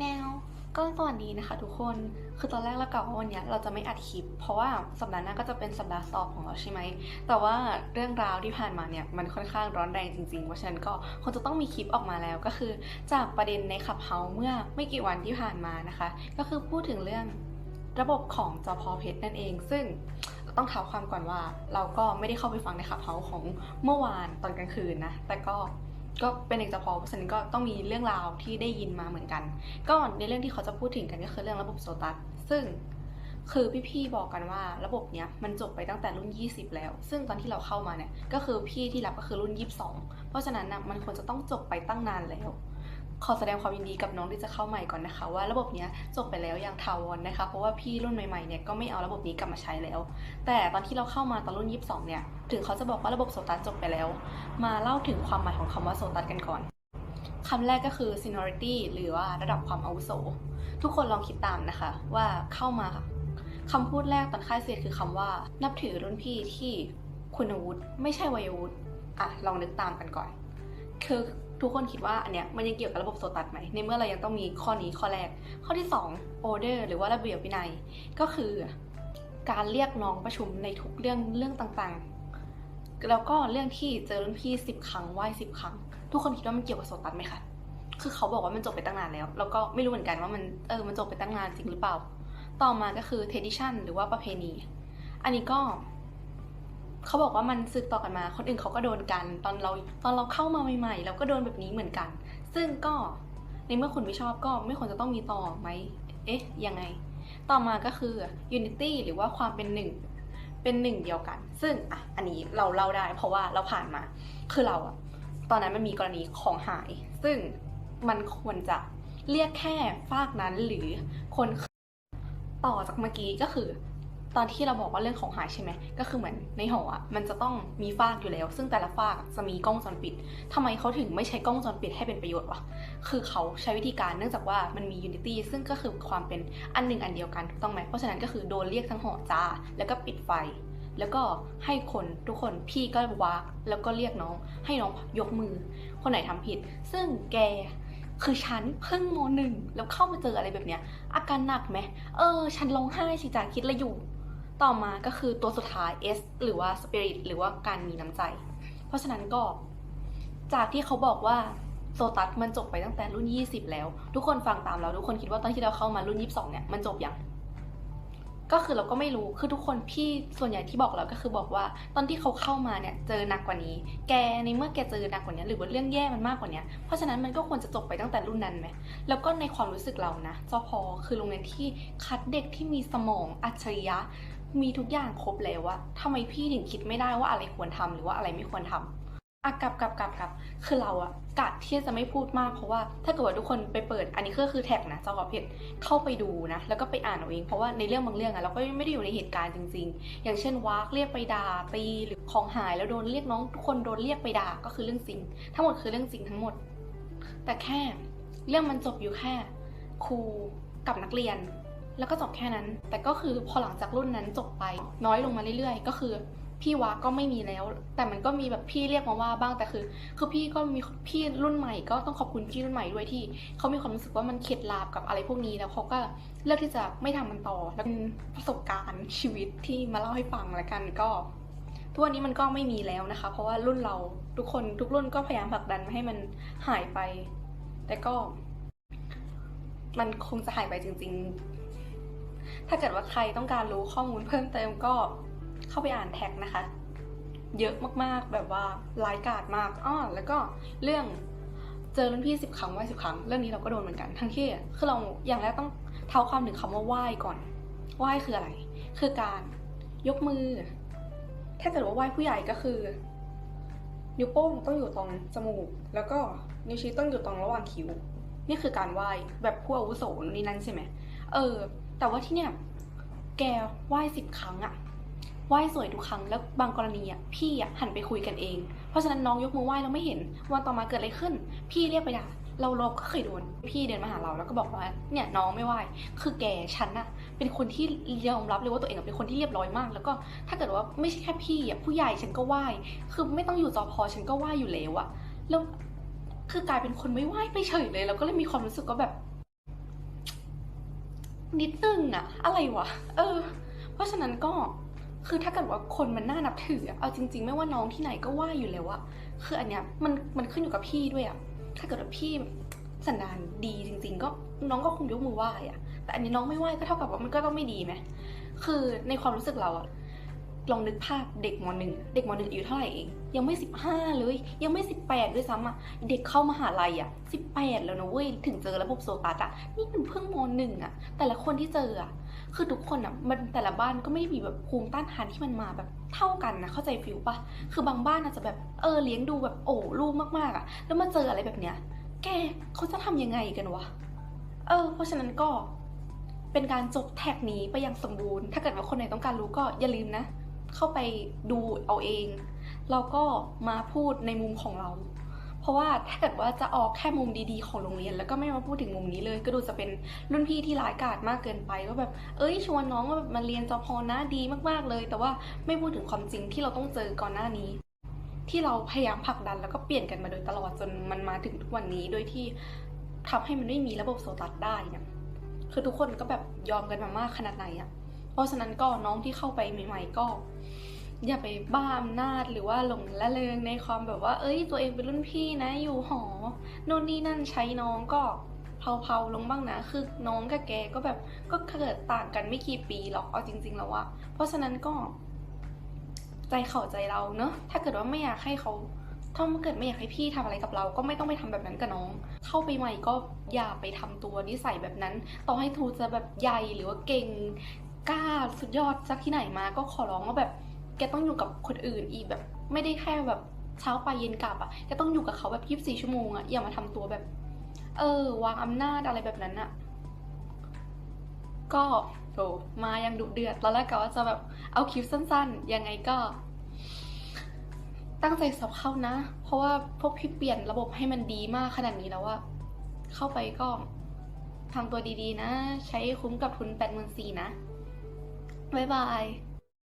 แนวก็สวัสดีนะคะทุกคน คือตอนแรกเรากะว่าวันนี้เราจะไม่อัดคลิป เพราะว่าสัปดาห์หน้าก็จะเป็นสัปดาห์สอบของเราใช่ไหม แต่ว่าเรื่องราวที่ผ่านมาเนี่ยมันค่อนข้างร้อนแรงจริงๆ เพราะฉะนั้นก็คงจะต้องมีคลิปออกมาแล้วก็คือ จากประเด็นในขับเฮาเมื่อไม่กี่วันที่ผ่านมานะคะ ก็คือพูดถึงเรื่องระบบของจอพอเพชรนั่นเอง ซึ่งต้องเท้าความก่อนว่า เราก็ไม่ได้เข้าไปฟังในขับเฮาของเมื่อวานตอนกลางคืนนะ แต่ก็ ก็เป็นเอกจพอเพราะฉะนั้นก็ต้องมีเรื่องราวที่ได้ยินมาเหมือนกัน ก็ในเรื่องที่เขาจะพูดถึงกันก็คือเรื่องระบบโซตัส ซึ่งคือพี่ๆบอกกันว่าระบบเนี้ยมันจบไปตั้งแต่รุ่น 20 แล้ว ซึ่งตอนที่เราเข้ามาเนี่ยก็คือพี่ที่รับก็คือรุ่น 22 เพราะฉะนั้นนะมันควรจะต้องจบไปตั้งนานแล้ว ขอแสดงความยินดีกับน้องที่จะเข้าใหม่ก่อนนะคะ ว่าระบบเนี้ยจบไปแล้วอย่างทาวรนะคะ เพราะว่าพี่รุ่นใหม่ๆเนี่ยก็ไม่เอาระบบนี้กลับมาใช้แล้ว แต่ตอนที่เราเข้ามาตอนรุ่น 22 เนี่ย ถึงเขาจะบอกว่าระบบโซตัสจบไปแล้ว มาเล่าถึงความหมายของคำว่าโซตัสกันก่อนคำแรกก็คือ seniority หรือว่าระดับความอาวุโส ทุกคนลองคิดตามนะคะ ว่าเข้ามาคำพูดแรกตอนค่ายเสียคือคำว่า นับถือรุ่นพี่ที่คุณวุฒิไม่ใช่วัยวุฒิอะลองนึกตามกันก่อน คือ ทุกคนคิดว่าอันเนี้ยมันยังเกี่ยวกับระบบโซตัสไหมในเมื่อเรายังต้องมีข้อนี้ข้อแรก ข้อที่2 order หรือว่าระเบียบวินัย ก็คือการเรียกน้องประชุมในทุกเรื่องเรื่องต่างๆ แล้วก็เรื่องที่เจอรุ่นพี่สิบครั้งไหว้สิบครั้ง ทุกคนคิดว่ามันเกี่ยวกับโซตัสไหมคะคือเขาบอกว่ามันจบไปตั้งนานแล้ว แล้วก็ไม่รู้เหมือนกันว่ามันเออมันจบไปตั้งนานจริงหรือเปล่า ต่อมาก็คือ tradition หรือว่าประเพณี อันนี้ก็ เขาบอกว่ามันสืบต่อกันมา คนอื่นเขาก็โดนกัน ตอนเราตอนเราเข้ามาใหม่ๆเราก็โดนแบบนี้เหมือนกัน ซึ่งก็ในเมื่อคุณไม่ชอบก็ไม่ควรจะต้องมีต่อไหม เอ๊ะ ยังไง ต่อมาก็คือ unity หรือว่าความเป็นหนึ่ง เป็นหนึ่งเดียวกัน ซึ่งอะอันนี้เราเล่าได้ เพราะว่าเราผ่านมา คือเราอะตอนนั้นมันมีกรณีของหาย ซึ่งมันควรจะเรียกแค่ฝากนั้นหรือคนต่อจากเมื่อกี้ก็คือ ตอนที่เราบอกว่าเรื่องของหายใช่ไหม ก็คือเหมือนในหออะมันจะต้องมีฟากอยู่แล้ว ซึ่งแต่ละฟากจะมีกล้องจรปิดทำไมเขาถึงไม่ใช้กล้องจรปิดให้เป็นประโยชน์วะ คือเขาใช้วิธีการเนื่องจากว่ามันมี Unity ซึ่งก็คือความเป็นอันหนึ่งอันเดียวกันถูกต้องไหม เพราะฉะนั้นก็คือโดนเรียกทั้งหอจ้า แล้วก็ปิดไฟ แล้วก็ให้คนทุกคนพี่ก็วากแล้วก็เรียกน้อง ให้น้องยกมือ คนไหนทำผิด ซึ่งแกคือฉันเพิ่งโมหนึ่งแล้วเข้ามาเจออะไรแบบเนี้ยอาการหนักไหมเออ ฉันร้องไห้สิจาคิดอะไรอยู่ ต่อมาก็คือตัวสุดท้าย S หรือว่า Spirit หรือว่าการมีน้ำใจ เพราะฉะนั้นก็ จากที่เขาบอกว่าโซตัสมันจบไปตั้งแต่รุ่น 20 แล้ว ทุกคนฟังตามเรา ทุกคนคิดว่าตอนที่เราเข้ามารุ่น 22 เนี่ย มันจบยังก็คือเราก็ไม่รู้ คือทุกคนพี่ส่วนใหญ่ที่บอกเราก็คือบอกว่า ตอนที่เขาเข้ามาเนี่ยเจอหนักกว่านี้ แกในเมื่อแกเจอหนักกว่านี้ หรือว่าเรื่องแย่มันมากกว่านี้ เพราะฉะนั้นมันก็ควรจะจบไปตั้งแต่รุ่นนั้นไหม แล้วก็ในความรู้สึกเรานะจอพอคือโรงเรียนที่คัดเด็กที่มีสมองอัจฉริยะ มีทุกอย่างครบแล้วอะทำไมพี่ถึงคิดไม่ได้ว่าอะไรควรทำหรือว่าอะไรไม่ควรทำอะกลับกลับกลับกลับคือเราอะกะที่จะไม่พูดมากเพราะว่าถ้าเกิดว่าทุกคนไปเปิด อันนี้ก็คือแท็กนะเจ้าขอเพจเข้าไปดูนะ แล้วก็ไปอ่านเอาเองเพราะว่าในเรื่องบางเรื่องอะเราก็ไม่ได้อยู่ในเหตุการณ์จริง ๆ อย่างเช่นวากเรียกไปด่าตีหรือของหายแล้วโดนเรียกน้องทุกคนโดนเรียกไปด่าก็คือเรื่องจริง ทั้งหมดคือเรื่องจริงทั้งหมด แต่แค่เรื่องมันจบอยู่แค่ ครูกับนักเรียน แล้วก็จบแค่นั้น แต่ก็คือพอหลังจากรุ่นนั้นจบไป น้อยลงมาเรื่อยๆ ก็คือพี่วาก็ไม่มีแล้ว แต่มันก็มีแบบพี่เรียกมาว่าบ้างแต่คือ คือพี่ก็มีพี่รุ่นใหม่ก็ต้องขอบคุณพี่รุ่นใหม่ด้วยที่เขามีความรู้สึกว่ามันเข็ดลาบกับอะไรพวกนี้แล้วเขาก็เลือกที่จะไม่ทำมันต่อแล้วเป็นประสบการณ์ชีวิตที่มาเล่าให้ฟังแล้วกันก็ทุกวันนี้มันก็ไม่มีแล้วนะคะ เพราะว่ารุ่นเราทุกคนทุกรุ่นก็พยายามผลักดันให้มันหายไป แต่ก็ มันคงจะหายไปจริง ๆ ถ้าเกิดว่าใครต้องการรู้ข้อมูลเพิ่มเติมก็เข้าไปอ่านแท็กนะคะ เยอะมากๆแบบว่าร้ายกาจมากอ้อแล้วก็เรื่องเจอรุ่นพี่สิบครั้งไหว้สิบครั้งเรื่องนี้เราก็โดนเหมือนกัน ทั้งที่คือเราอย่างแรกต้องเท้าความถึงคำว่าไหว้ก่อนไหว้คืออะไร คือการยกมือ ถ้าเกิดว่าไหว้ผู้ใหญ่ก็คือ นิ้วโป้งต้องอยู่ตรงจมูก แล้วก็นิ้วชี้ต้องอยู่ตรงระหว่างคิ้ว นี่คือการไหว้แบบผู้อาวุโสนี่นั่นใช่ไหมเออ แต่ว่าที่เนี่ยแกไหว้สิบครั้งอะไหว้สวยทุกครั้งแล้วบางกรณีอะพี่อะหันไปคุยกันเอง เพราะฉะนั้นน้องยกมือไหว้เราไม่เห็นวันต่อมาเกิดอะไรขึ้น พี่เรียกไปด่าเราเราก็เคยโดนพี่เดินมาหาเราแล้วก็บอกว่าเนี่ยน้องไม่ไหว้คือแกฉันอะเป็นคนที่ยอมรับเลยว่าตัวเองเป็นคนที่เรียบร้อยมาก แล้วก็ถ้าเกิดว่าไม่ใช่แค่พี่อะผู้ใหญ่ฉันก็ไหว้คือไม่ต้องอยู่จอพอฉันก็ไหว้อยู่แล้วอะแล้วคือกลายเป็นคนไม่ไหว้ไปเฉยเลยแล้วก็เลยมีความรู้สึกว่าแบบ นิดนึงอะอะไรวะ เออ เพราะฉะนั้นก็คือถ้าเกิดว่าคนมันน่านับถือเอาจริง ๆ ไม่ว่าน้องที่ไหนก็ว่าอยู่แล้วอะคืออันเนี้ยมันมันขึ้นอยู่กับพี่ด้วยอะถ้าเกิดว่าพี่สันดานดีจริง ๆ ก็น้องก็คงยกมือไหว้อะแต่อันนี้น้องไม่ไหว้ก็เท่ากับว่ามันก็ต้องไม่ดีไหมคือในความรู้สึกเราอะ ลองนึกภาพเด็กมหนึ่งเด็กมหนึ่งอายุเท่าไหร่เองยังไม่สิบห้าเลย ยังไม่สิบแปดด้วยซ้ำอะเด็กเข้ามหาลัยอะสิบแปดแล้วนะเว้ยถึงเจอระบบโซตัสอะนี่มันเพิ่งมหนึ่งอะ แต่ละคนที่เจออะคือทุกคนอะมันแต่ละบ้านก็ไม่ได้มีแบบภูมิต้านทานที่มันมาแบบเท่ากันนะเข้าใจฟิลปะคือบางบ้านอาจจะแบบเออเลี้ยงดูแบบโอ้ลูกมากๆอะ แล้วมาเจออะไรแบบเนี้ย แกเขาจะทำยังไงกันวะเออ เพราะฉะนั้นก็เป็นการจบแท็กนี้ไปอย่างสมบูรณ์ ถ้าเกิดว่าคนไหนต้องการรู้ก็อย่าลืมนะ เข้าไปดูเอาเอง เราก็มาพูดในมุมของเรา เพราะว่าถ้าเกิดว่าจะออกแค่มุมดีๆของโรงเรียน แล้วก็ไม่มาพูดถึงมุมนี้เลย ก็ดูจะเป็นรุ่นพี่ที่ร้ายกาจมากเกินไปว่าแบบ เอ้ยชวนน้องว่าแบบมาเรียนจอพอนะดีมากๆเลย แต่ว่าไม่พูดถึงความจริงที่เราต้องเจอก่อนหน้านี้ ที่เราพยายามผลักดันแล้วก็เปลี่ยนกันมาโดยตลอดจนมันมาถึงทุกวันนี้โดยที่ทำให้มันไม่มีระบบโซตัสได้เนี่ยคือทุกคนก็แบบยอมกันมามากขนาดไหนอะ เพราะฉะนั้นก็น้องที่เข้าไปใหม่ ๆ ก็ อย่าไปบ้าอำนาจหรือว่าหลงละเลงในความแบบว่า เอ้ย ตัวเองเป็นรุ่นพี่นะ อยู่หอโน่นนี่นั่นใช้น้องก็เผาๆลงบ้างนะ คือน้องกับแกก็แบบก็เกิดต่างกันไม่กี่ปีหรอกเอาจริง ๆ แล้วอะเพราะฉะนั้นก็ ใจเขาใจเราเนอะถ้าเกิดว่าไม่อยากให้เขาถ้าเกิดไม่อยากให้พี่ทำอะไรกับเรา ก็ไม่ต้องไปทำแบบนั้นกับน้อง เข้าไปใหม่ก็อย่าไปทำตัวนิสัยแบบนั้น ต่อให้ทูจะแบบใหญ่หรือว่าเก่ง กล้าสุดยอดจากที่ไหนมาก็ขอร้องว่าแบบแกต้องอยู่กับคนอื่นอีกแบบ ไม่ได้แค่แบบเช้าไปเย็นกลับอะ่ะแกต้องอยู่กับเขาแบบยีิบสี่ชั่วโมงอะ่ะอย่ามาทำตัวแบบ เออ วางอำนาจอะไรแบบนั้นอะ่ะก็โหมายังดุเดือดตอนแรกก็ว่าจะแบบเอาคลิปสั้นๆ ยังไงก็ ตั้งใจสอบเข้านะ เพราะว่าพวกพี่เปลี่ยนระบบให้มันดีมากขนาดนี้แล้วว่าเข้าไปก็ทำตัวดีๆนะ ใช้คุ้มกับทุนแปดหมื่นสี่นะ บ๊ายบาย